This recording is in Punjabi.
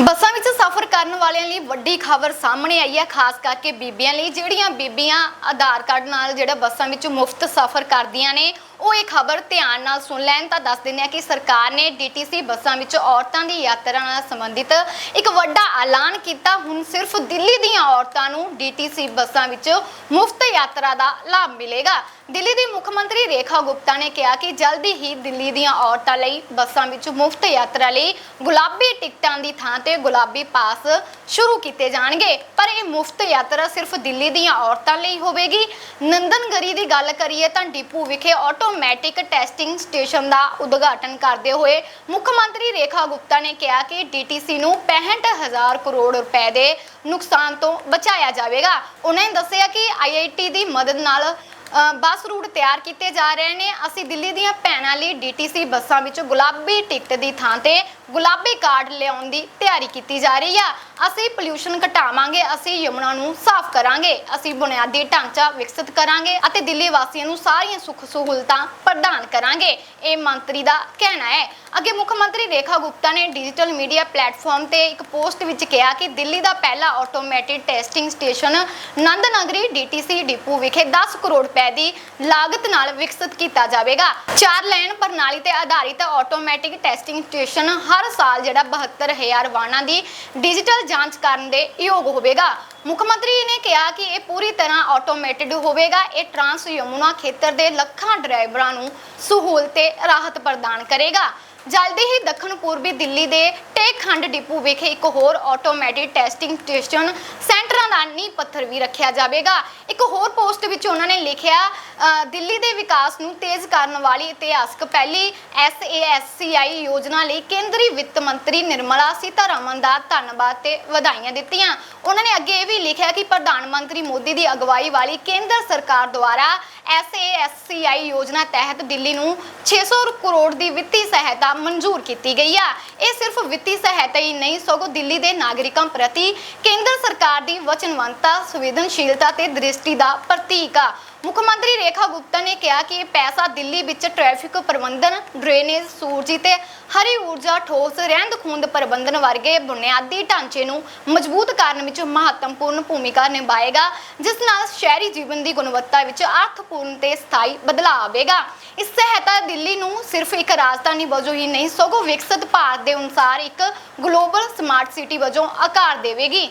ਬੱਸਾਂ ਵਿੱਚ ਸਫ਼ਰ ਕਰਨ ਵਾਲਿਆਂ ਲਈ ਵੱਡੀ ਖਬਰ ਸਾਹਮਣੇ ਆਈ ਹੈ, ਖਾਸ ਕਰਕੇ ਬੀਬੀਆਂ ਲਈ, ਜਿਹੜੀਆਂ ਬੀਬੀਆਂ ਆਧਾਰ ਕਾਰਡ ਨਾਲ ਜਿਹੜਾ ਬੱਸਾਂ ਵਿੱਚ ਮੁਫਤ ਸਫ਼ਰ ਕਰਦੀਆਂ ਨੇ ਉਹ ਇਹ ਖਬਰ ਧਿਆਨ ਨਾਲ ਸੁਣ ਲੈਣ ਤਾਂ ਦੱਸ ਦਿੰਦੇ ਆ ਕਿ ਸਰਕਾਰ ਨੇ ਡੀਟੀਸੀ ਬੱਸਾਂ ਵਿੱਚ ਔਰਤਾਂ ਦੀ ਯਾਤਰਾ ਨਾਲ ਸੰਬੰਧਿਤ ਇੱਕ ਵੱਡਾ ਐਲਾਨ ਕੀਤਾ। ਹੁਣ ਸਿਰਫ ਦਿੱਲੀ ਦੀਆਂ ਔਰਤਾਂ ਨੂੰ ਡੀਟੀਸੀ ਬੱਸਾਂ ਵਿੱਚ ਮੁਫਤ ਯਾਤਰਾ ਦਾ ਲਾਭ ਮਿਲੇਗਾ। ਦਿੱਲੀ ਦੀ ਮੁੱਖ ਮੰਤਰੀ ਰੇਖਾ ਗੁਪਤਾ ਨੇ ਕਿਹਾ ਕਿ ਜਲਦੀ ਹੀ ਦਿੱਲੀ ਦੀਆਂ ਔਰਤਾਂ ਲਈ ਬੱਸਾਂ ਵਿੱਚ ਮੁਫਤ ਯਾਤਰਾ ਲਈ ਗੁਲਾਬੀ ਟਿਕਟਾਂ ਦੀ ਥਾਂ ਤੇ ਗੁਲਾਬੀ ਪਾਸ ਸ਼ੁਰੂ ਕੀਤੇ ਜਾਣਗੇ। ਪਰ ਇਹ ਮੁਫਤ ਯਾਤਰਾ ਸਿਰਫ ਦਿੱਲੀ ਦੀਆਂ ਔਰਤਾਂ ਲਈ ਹੋਵੇਗੀ। ਨੰਦਨਗਰੀ ਦੀ ਗੱਲ ਕਰੀਏ ਤਾਂ ਡਿਪੂ ਵਿਖੇ ਆਟੋ ਆਟੋਮੈਟਿਕ ਟੈਸਟਿੰਗ ਸਟੇਸ਼ਨ ਦਾ ਉਦਘਾਟਨ ਕਰਦੇ ਹੋਏ ਮੁੱਖ ਮੰਤਰੀ ਰੇਖਾ ਗੁਪਤਾ ਨੇ ਕਿਹਾ ਕਿ ਡੀਟੀਸੀ ਨੂੰ 65000 ਕਰੋੜ ਰੁਪਏ ਦੇ ਨੁਕਸਾਨ ਤੋਂ ਬਚਾਇਆ ਜਾਵੇਗਾ। ਉਹਨਾਂ ਨੇ ਦੱਸਿਆ ਕਿ ਆਈਆਈਟੀ ਦੀ ਮਦਦ ਨਾਲ ਬੱਸ ਰੂਟ ਤਿਆਰ ਕੀਤੇ ਜਾ ਰਹੇ ਨੇ। ਅਸੀਂ ਦਿੱਲੀ ਦੀਆਂ ਭੈਣਾਂ ਲਈ ਡੀਟੀਸੀ ਬੱਸਾਂ ਵਿੱਚ ਗੁਲਾਬੀ ਟਿਕਟ ਦੀ ਥਾਂ ਤੇ ਗੁਲਾਬੀ ਕਾਰਡ ਲਿਆਉਣ ਦੀ ਤਿਆਰੀ ਕੀਤੀ ਜਾ ਰਹੀ ਆ। ਅਸੀਂ ਪੋਲਿਊਸ਼ਨ ਘਟਾਵਾਂਗੇ, ਅਸੀਂ ਯਮੁਨਾ ਨੂੰ ਸਾਫ਼ ਕਰਾਂਗੇ, ਅਸੀਂ ਬੁਨਿਆਦੀ ਢਾਂਚਾ ਵਿਕਸਿਤ ਕਰਾਂਗੇ ਅਤੇ ਦਿੱਲੀ ਵਾਸੀਆਂ ਨੂੰ ਸਾਰੀਆਂ ਸੁੱਖ ਸਹੂਲਤਾਂ ਪ੍ਰਦਾਨ ਕਰਾਂਗੇ, ਇਹ ਮੰਤਰੀ ਦਾ ਕਹਿਣਾ ਹੈ। ਅੱਗੇ ਮੁੱਖ ਮੰਤਰੀ ਰੇਖਾ ਗੁਪਤਾ ਨੇ ਡਿਜੀਟਲ ਮੀਡੀਆ ਪਲੇਟਫਾਰਮ ਤੇ ਇੱਕ ਪੋਸਟ ਵਿੱਚ ਕਿਹਾ ਕਿ ਦਿੱਲੀ ਦਾ ਪਹਿਲਾ ਆਟੋਮੈਟਿਕ ਟੈਸਟਿੰਗ ਸਟੇਸ਼ਨ ਨੰਦ ਨਗਰੀ ਡੀਟੀਸੀ ਡਿਪੂ ਵਿਖੇ 10 ਕਰੋੜ ਰੁਪਏ ਦੀ ਲਾਗਤ ਨਾਲ ਵਿਕਸਿਤ ਕੀਤਾ ਜਾਵੇਗਾ। ਚਾਰ ਲੈਨ ਪ੍ਰਣਾਲੀ ਤੇ ਆਧਾਰਿਤ ਆਟੋਮੈਟਿਕ ਟੈਸਟਿੰਗ ਸਟੇਸ਼ਨ ਹਰ ਸਾਲ ਜਿਹੜਾ 72000 ਵਾਹਨਾਂ ਦੀ ਡਿਜੀਟਲ ਜਾਂਚ ਕਰਨ ਦੇ ਯੋਗ ਹੋਵੇਗਾ। ਮੁੱਖ ਮੰਤਰੀ ਨੇ ਕਿਹਾ ਕਿ ਇਹ ਪੂਰੀ ਤਰ੍ਹਾਂ ਆਟੋਮੇਟਿਡ ਹੋਵੇਗਾ। ਇਹ ਟਰਾਂਸ ਯਮੁਨਾ ਖੇਤਰ ਦੇ ਲੱਖਾਂ ਡਰਾਈਵਰਾਂ ਨੂੰ ਸਹੂਲਤ ਤੇ ਰਾਹਤ ਪ੍ਰਦਾਨ ਕਰੇਗਾ। ਜਲਦੀ ਹੀ ਦੱਖਣ ਪੂਰਬੀ ਦਿੱਲੀ ਦੇ ਟੇਕਖੰਡ ਡਿਪੂ ਵਿਖੇ ਇੱਕ ਹੋਰ ਆਟੋਮੈਟਿਕ ਟੈਸਟਿੰਗ ਸਟੇਸ਼ਨ ਦਾ ਨੀਂਹ ਪੱਥਰ ਵੀ ਰੱਖਿਆ ਜਾਵੇਗਾ। ਇੱਕ ਹੋਰ ਪੋਸਟ ਵਿੱਚ ਉਹਨਾਂ ਨੇ ਲਿਖਿਆ ਦਿੱਲੀ ਦੇ ਵਿਕਾਸ ਨੂੰ ਤੇਜ਼ ਕਰਨ ਵਾਲੀ ਇਤਿਹਾਸਕ ਪਹਿਲੀ SASCI ਯੋਜਨਾ ਲਈ ਕੇਂਦਰੀ ਵਿੱਤ ਮੰਤਰੀ ਨਿਰਮਲਾ ਸੀਤਾਰਮਨ ਦਾ ਧੰਨਵਾਦ ਤੇ ਵਧਾਈਆਂ ਦਿੱਤੀਆਂ। ਉਹਨਾਂ ਨੇ ਅੱਗੇ ਇਹ ਵੀ ਲਿਖਿਆ ਕਿ ਪ੍ਰਧਾਨ ਮੰਤਰੀ ਮੋਦੀ ਦੀ ਅਗਵਾਈ ਵਾਲੀ ਕੇਂਦਰ ਸਰਕਾਰ ਦੁਆਰਾ SASCI ਯੋਜਨਾ ਤਹਿਤ ਦਿੱਲੀ ਨੂੰ 600 ਕਰੋੜ ਦੀ ਵਿੱਤੀ ਸਹਾਇਤਾ ਮਨਜ਼ੂਰ ਕੀਤੀ ਗਈ ਆ। ਇਹ ਸਿਰਫ ਵਿੱਤੀ ਸਹਾਇਤਾ ਹੀ ਨਹੀਂ, ਸਗੋਂ ਦਿੱਲੀ ਦੇ ਨਾਗਰਿਕਾਂ ਪ੍ਰਤੀ ਕੇਂਦਰ ਸਰਕਾਰ ਦੀ ਵਚਨਬੱਧਤਾ ਸੰਵੇਦਨਸ਼ੀਲਤਾ ਤੇ ਦ੍ਰਿਸ਼ਟੀ ਦਾ ਪ੍ਰਤੀਕ ਆ। ਮੁੱਖ ਮੰਤਰੀ ਰੇਖਾ ਗੁਪਤਾ ਨੇ ਕਿਹਾ ਕਿ ਇਹ ਪੈਸਾ ਦਿੱਲੀ ਵਿੱਚ ਟ੍ਰੈਫਿਕ ਪ੍ਰਬੰਧਨ, ਡਰੇਨੇਜ, ਸੂਰਜੀ ਤੇ ਹਰੀ ਊਰਜਾ ਠੋਸ ਰਹਿੰਦ ਖੂੰਦ ਪ੍ਰਬੰਧਨ ਵਰਗੇ ਬੁਨਿਆਦੀ ਢਾਂਚੇ ਨੂੰ ਮਜ਼ਬੂਤ ਕਰਨ ਵਿੱਚ ਮਹੱਤਵਪੂਰਨ ਭੂਮਿਕਾ ਨਿਭਾਏਗਾ, ਜਿਸ ਨਾਲ ਸ਼ਹਿਰੀ ਜੀਵਨ ਦੀ ਗੁਣਵੱਤਾ ਵਿੱਚ ਅਰਥਪੂਰਨ ਤੇ ਸਥਾਈ ਬਦਲਾਅ ਆਵੇਗਾ। ਇਸ ਸਹਾਇਤਾ ਦਿੱਲੀ ਨੂੰ ਸਿਰਫ ਇੱਕ ਰਾਜਧਾਨੀ ਵਜੋਂ ਹੀ ਨਹੀਂ, ਸਗੋਂ ਵਿਕਸਿਤ ਭਾਰਤ ਦੇ ਅਨੁਸਾਰ ਇੱਕ ਗਲੋਬਲ ਸਮਾਰਟ ਸਿਟੀ ਵਜੋਂ ਆਕਾਰ ਦੇਵੇਗੀ।